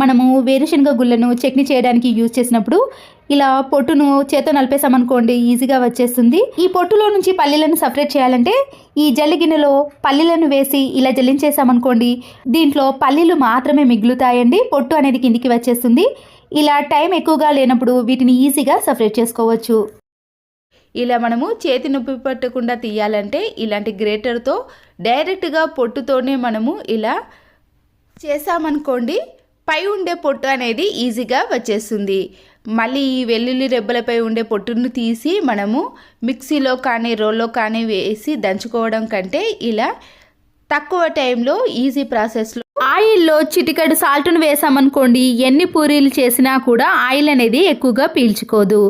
మనము వేరుశనగ గుళ్ళను చట్నీ చేయడానికి యూజ్ చేసినప్పుడు ఇలా పొట్టును చేతో నలిపేసామనుకోండి ఈజీగా వచ్చేస్తుంది. ఈ పొట్టులో నుంచి పల్లీలను సపరేట్ చేయాలంటే ఈ జల్లి గిన్నెలో పల్లీలను వేసి ఇలా జల్లించేసామనుకోండి దీంట్లో పల్లీలు మాత్రమే మిగులుతాయండి పొట్టు అనేది కిందికి వచ్చేస్తుంది. ఇలా టైం ఎక్కువగా లేనప్పుడు వీటిని ఈజీగా సపరేట్ చేసుకోవచ్చు. ఇలా మనము చేతి నొప్పి పట్టకుండా తీయాలంటే ఇలాంటి గ్రేటర్తో డైరెక్ట్గా పొట్టుతోనే మనము ఇలా చేసామనుకోండి పై ఉండే పొట్టు అనేది ఈజీగా వచ్చేస్తుంది. మళ్ళీ ఈ వెల్లుల్లి రెబ్బలపై ఉండే పొట్టును తీసి మనము మిక్సీలో కానీ రోల్లో కానీ వేసి దంచుకోవడం కంటే ఇలా తక్కువ టైంలో ఈజీ ప్రాసెస్లో ఆయిల్లో చిటికెడు సాల్ట్ను వేసామనుకోండి ఎన్ని పూరీలు చేసినా కూడా ఆయిల్ అనేది ఎక్కువగా పీల్చుకోదు.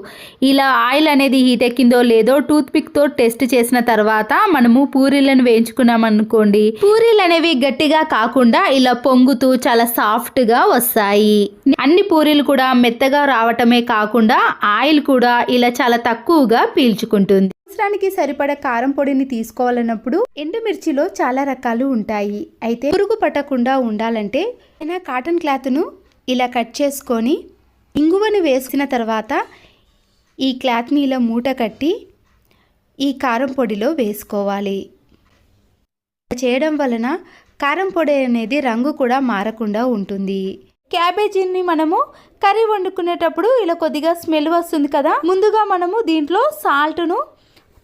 ఇలా ఆయిల్ అనేది హీట్ ఎక్కిందో లేదో టూత్ పిక్తో టెస్ట్ చేసిన తర్వాత మనము పూరీలను వేయించుకున్నాం అనుకోండి పూరీలు అనేవి గట్టిగా కాకుండా ఇలా పొంగుతూ చాలా సాఫ్ట్గా వస్తాయి. అన్ని పూరీలు కూడా మెత్తగా రావటమే కాకుండా ఆయిల్ కూడా ఇలా చాలా తక్కువగా పీల్చుకుంటుంది. అవసరానికి సరిపడ కారం పొడిని తీసుకోవాలన్నప్పుడు ఎండుమిర్చిలో చాలా రకాలు ఉంటాయి. అయితే పురుగు పట్టకుండా ఉండాలంటే అయినా కాటన్ క్లాత్ను ఇలా కట్ చేసుకొని ఇంగువను వేసిన తర్వాత ఈ క్లాత్ని ఇలా మూట కట్టి ఈ కారం పొడిలో వేసుకోవాలి. చేయడం వలన కారం పొడి అనేది రంగు కూడా మారకుండా ఉంటుంది. క్యాబేజీని మనము కర్రీ వండుకునేటప్పుడు ఇలా కొద్దిగా స్మెల్ వస్తుంది కదా ముందుగా మనము దీంట్లో సాల్ట్ను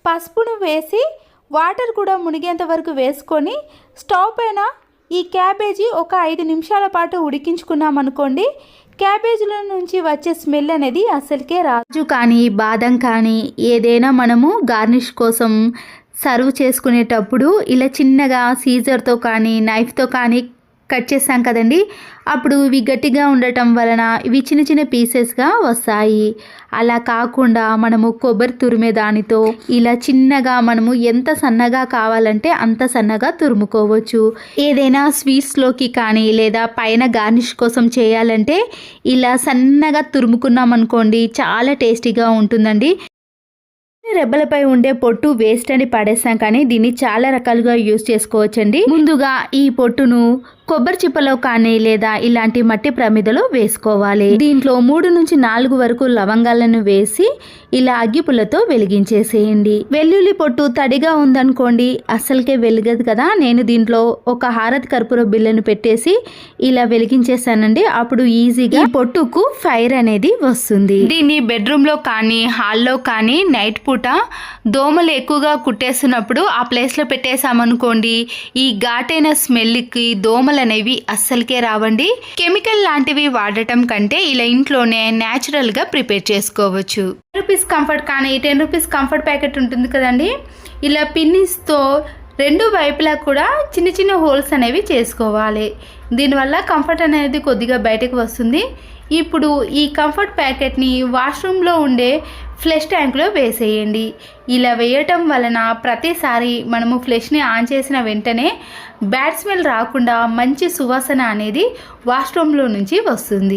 పసుపును వేసి వాటర్ కూడా మునిగేంత వరకు వేసుకొని స్టవ్ పైన ఈ క్యాబేజీ ఒక ఐదు నిమిషాల పాటు ఉడికించుకున్నాం అనుకోండి క్యాబేజీల నుంచి వచ్చే స్మెల్ అనేది అసలుకే రాజు కానీ బాదం కానీ ఏదైనా మనము గార్నిష్ కోసం సర్వ్ చేసుకునేటప్పుడు ఇలా చిన్నగా సీజర్తో కానీ నైఫ్తో కానీ కట్ చేసాం కదండి. అప్పుడు ఇవి గట్టిగా ఉండటం వలన ఇవి చిన్న చిన్న పీసెస్గా వస్తాయి. అలా కాకుండా మనము కొబ్బరి తురిమే దానితో ఇలా చిన్నగా మనము ఎంత సన్నగా కావాలంటే అంత సన్నగా తురుముకోవచ్చు. ఏదైనా స్వీట్స్లోకి కానీ లేదా పైన గార్నిష్ కోసం చేయాలంటే ఇలా సన్నగా తురుముకున్నాం అనుకోండి చాలా టేస్టీగా ఉంటుందండి. రెబ్బలపై ఉండే పొట్టు వేస్ట్ అని పడేస్తాం కానీ దీన్ని చాలా రకాలుగా యూజ్ చేసుకోవచ్చండి. ముందుగా ఈ పొట్టును కొబ్బరి చిప్పలో కానీ లేదా ఇలాంటి మట్టి ప్రమిదలో వేసుకోవాలి. దీంట్లో మూడు నుంచి నాలుగు వరకు లవంగాలను వేసి ఇలా అగ్గిపులతో వెలిగించేసేయండి. వెల్లుల్లి పొట్టు తడిగా ఉందనుకోండి అస్సలకే వెలిగదు కదా. నేను దీంట్లో ఒక హారతి కర్పూర బిల్లను పెట్టేసి ఇలా వెలిగించేసానండి అప్పుడు ఈజీగా పొట్టుకు ఫైర్ అనేది వస్తుంది. దీన్ని బెడ్రూమ్లో కానీ హాల్లో కానీ నైట్ పూట దోమలు ఎక్కువగా కుట్టేస్తున్నప్పుడు ఆ ప్లేస్లో పెట్టేసామనుకోండి ఈ ఘాటైన స్మెల్కి దోమలు అనేవి అస్సలకే రావండి. కెమికల్ లాంటివి వాడటం కంటే ఇలా ఇంట్లోనే న్యాచురల్గా ప్రిపేర్ చేసుకోవచ్చు. టెన్ రూపీస్ కంఫర్ట్ కానీ టెన్ రూపీస్ కంఫర్ట్ ప్యాకెట్ ఉంటుంది కదండి ఇలా పిన్నిస్తో రెండు వైపులా కూడా చిన్న చిన్న హోల్స్ అనేవి చేసుకోవాలి. దీనివల్ల కంఫర్ట్ అనేది కొద్దిగా బయటకు వస్తుంది. ఇప్పుడు ఈ కంఫర్ట్ ప్యాకెట్ని వాష్రూమ్లో ఉండే ఫ్లెష్ ట్యాంక్లో వేసేయండి. ఇలా వేయటం వలన ప్రతిసారి మనము ఫ్లెష్ని ఆన్ చేసిన వెంటనే బ్యాడ్ స్మెల్ రాకుండా మంచి సువాసన అనేది వాష్రూమ్లో నుంచి వస్తుంది.